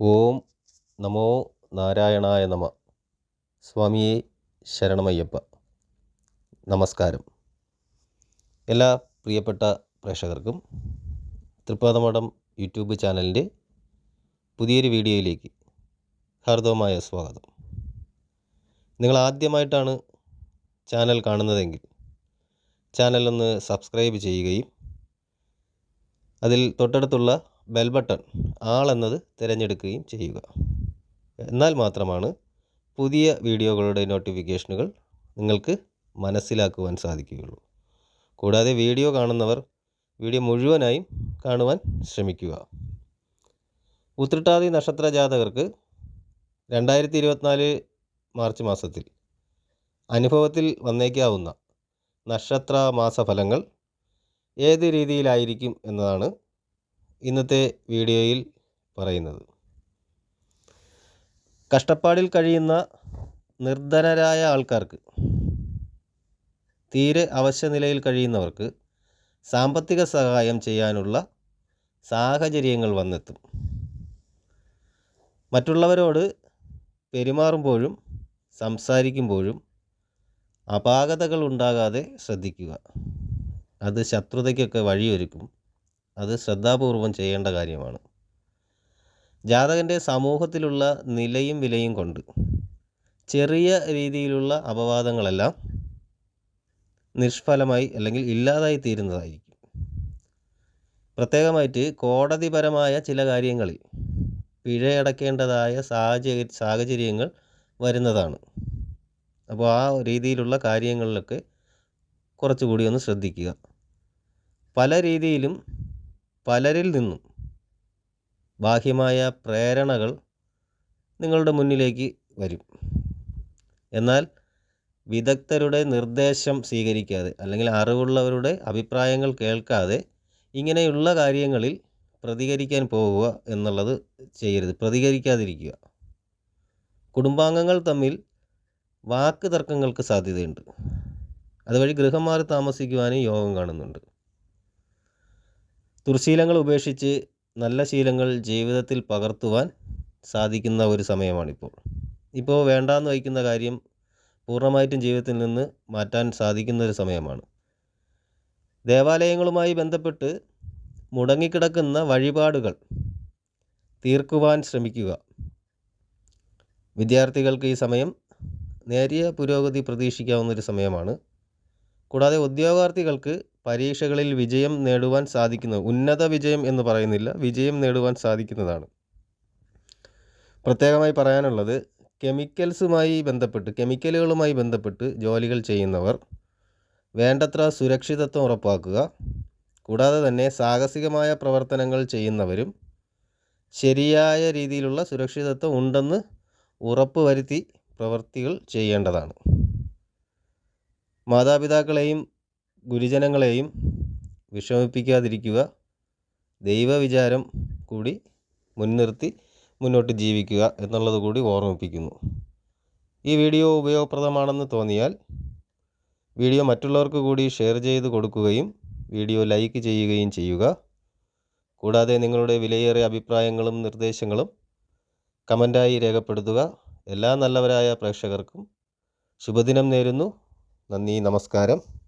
ഓം നമോ നാരായണായ നമ. സ്വാമിയെ ശരണമയ്യപ്പ. നമസ്കാരം. എല്ലാ പ്രിയപ്പെട്ട പ്രേക്ഷകർക്കും തൃപ്പാദമഠം യൂട്യൂബ് ചാനലിന്റെ പുതിയൊരു വീഡിയോയിലേക്ക് ഹാർദവമായ സ്വാഗതം. നിങ്ങൾ ആദ്യമായിട്ടാണ് ചാനൽ കാണുന്നതെങ്കിൽ ചാനലൊന്ന് സബ്സ്ക്രൈബ് ചെയ്യുകയും അതിൽ തൊട്ടടുത്തുള്ള ബെൽ ബട്ടൺ ആൾ എന്നത് തിരഞ്ഞെടുക്കുകയും ചെയ്യുക. എന്നാൽ മാത്രമാണ് പുതിയ വീഡിയോകളുടെ നോട്ടിഫിക്കേഷനുകൾ നിങ്ങൾക്ക് മനസ്സിലാക്കുവാൻ സാധിക്കുകയുള്ളൂ. കൂടാതെ വീഡിയോ കാണുന്നവർ വീഡിയോ മുഴുവനായും കാണുവാൻ ശ്രമിക്കുക. ഉത്രട്ടാതി നക്ഷത്ര ജാതകർക്ക് രണ്ടായിരത്തി ഇരുപത്തിനാല് മാർച്ച് മാസത്തിൽ അനുഭവത്തിൽ വന്നേക്കാവുന്ന നക്ഷത്ര മാസഫലങ്ങൾ ഏത് രീതിയിലായിരിക്കും എന്നതാണ് ഇന്നത്തെ വീഡിയോയിൽ പറയുന്നത്. കഷ്ടപ്പാടിൽ കഴിയുന്ന നിർധനരായ ആൾക്കാർക്ക് തീരെ അവശ്യ നിലയിൽ കഴിയുന്നവർക്ക് സാമ്പത്തിക സഹായം ചെയ്യാനുള്ള സാഹചര്യങ്ങൾ വന്നെത്തും. മറ്റുള്ളവരോട് പെരുമാറുമ്പോഴും സംസാരിക്കുമ്പോഴും അപാകതകൾ ഉണ്ടാകാതെ ശ്രദ്ധിക്കുക. അത് ശത്രുതയ്ക്കൊക്കെ വഴിയൊരുക്കും. അത് ശ്രദ്ധാപൂർവം ചെയ്യേണ്ട കാര്യമാണ്. ജാതകന്റെ സമൂഹത്തിലുള്ള നിലയും വിലയും കൊണ്ട് ചെറിയ രീതിയിലുള്ള അപവാദങ്ങളെല്ലാം നിഷ്ഫലമായി അല്ലെങ്കിൽ ഇല്ലാതായി തീരുന്നതായിരിക്കും. പ്രത്യേകമായിട്ട് കോടതിപരമായ ചില കാര്യങ്ങളിൽ പിഴയടക്കേണ്ടതായ സാഹചര്യ സാഹചര്യങ്ങൾ വരുന്നതാണ്. അപ്പോൾ ആ രീതിയിലുള്ള കാര്യങ്ങളിലൊക്കെ കുറച്ചുകൂടി ഒന്ന് ശ്രദ്ധിക്കുക. പല രീതിയിലും പലരിൽ നിന്നും ബാഹ്യമായ പ്രേരണകൾ നിങ്ങളുടെ മുന്നിലേക്ക് വരും. എന്നാൽ വിദഗ്ധരുടെ നിർദ്ദേശം സ്വീകരിക്കാതെ അല്ലെങ്കിൽ അറിവുള്ളവരുടെ അഭിപ്രായങ്ങൾ കേൾക്കാതെ ഇങ്ങനെയുള്ള കാര്യങ്ങളിൽ പ്രതികരിക്കാൻ പോവുക എന്നുള്ളത് ചെയ്യരുത്. പ്രതികരിക്കാതിരിക്കുക. കുടുംബാംഗങ്ങൾ തമ്മിൽ വാക്ക് തർക്കങ്ങൾക്ക് സാധ്യതയുണ്ട്. അതുവഴി ഗൃഹം മാറി താമസിക്കുവാനും യോഗം കാണുന്നുണ്ട്. ദുർശീലങ്ങൾ ഉപേക്ഷിച്ച് നല്ല ശീലങ്ങൾ ജീവിതത്തിൽ പകർത്തുവാൻ സാധിക്കുന്ന ഒരു സമയമാണിപ്പോൾ. ഇപ്പോൾ വേണ്ടാന്ന് വയ്ക്കുന്ന കാര്യം പൂർണമായിട്ടും ജീവിതത്തിൽ നിന്ന് മാറ്റാൻ സാധിക്കുന്ന ഒരു സമയമാണ്. ദേവാലയങ്ങളുമായി ബന്ധപ്പെട്ട് മുടങ്ങിക്കിടക്കുന്ന വഴിപാടുകൾ തീർക്കുവാൻ ശ്രമിക്കുക. വിദ്യാർത്ഥികൾക്ക് ഈ സമയം നേരിയ പുരോഗതി പ്രതീക്ഷിക്കാവുന്ന ഒരു സമയമാണ്. കൂടാതെ ഉദ്യോഗാർത്ഥികൾക്ക് പരീക്ഷകളിൽ വിജയം നേടുവാൻ സാധിക്കുന്നത് ഉന്നത വിജയം എന്ന് പറയുന്നില്ല വിജയം നേടുവാൻ സാധിക്കുന്നതാണ്. പ്രത്യേകമായി പറയാനുള്ളത് കെമിക്കൽസുമായി ബന്ധപ്പെട്ട് കെമിക്കലുകളുമായി ബന്ധപ്പെട്ട് ജോലികൾ ചെയ്യുന്നവർ വേണ്ടത്ര സുരക്ഷിതത്വം ഉറപ്പാക്കുക കൂടാതെ തന്നെ സാഹസികമായ പ്രവർത്തനങ്ങൾ ചെയ്യുന്നവരും ശരിയായ രീതിയിലുള്ള സുരക്ഷിതത്വം ഉണ്ടെന്ന് ഉറപ്പ് വരുത്തി പ്രവൃത്തികൾ ചെയ്യേണ്ടതാണ്. മാതാപിതാക്കളെയും ഗുരുജനങ്ങളെയും വിഷമിപ്പിക്കാതിരിക്കുക. ദൈവവിചാരം കൂടി മുൻനിർത്തി മുന്നോട്ട് ജീവിക്കുക എന്നുള്ളത് കൂടി ഓർമ്മിപ്പിക്കുന്നു. ഈ വീഡിയോ ഉപയോഗപ്രദമാണെന്ന് തോന്നിയാൽ വീഡിയോ മറ്റുള്ളവർക്ക് കൂടി ഷെയർ ചെയ്ത് കൊടുക്കുകയും വീഡിയോ ലൈക്ക് ചെയ്യുകയും ചെയ്യുക. കൂടാതെ നിങ്ങളുടെ വിലയേറിയ അഭിപ്രായങ്ങളും നിർദ്ദേശങ്ങളും കമന്റായി രേഖപ്പെടുത്തുക. എല്ലാ നല്ലവരായ പ്രേക്ഷകർക്കും ശുഭദിനം നേരുന്നു. നന്ദി നമസ്കാരം.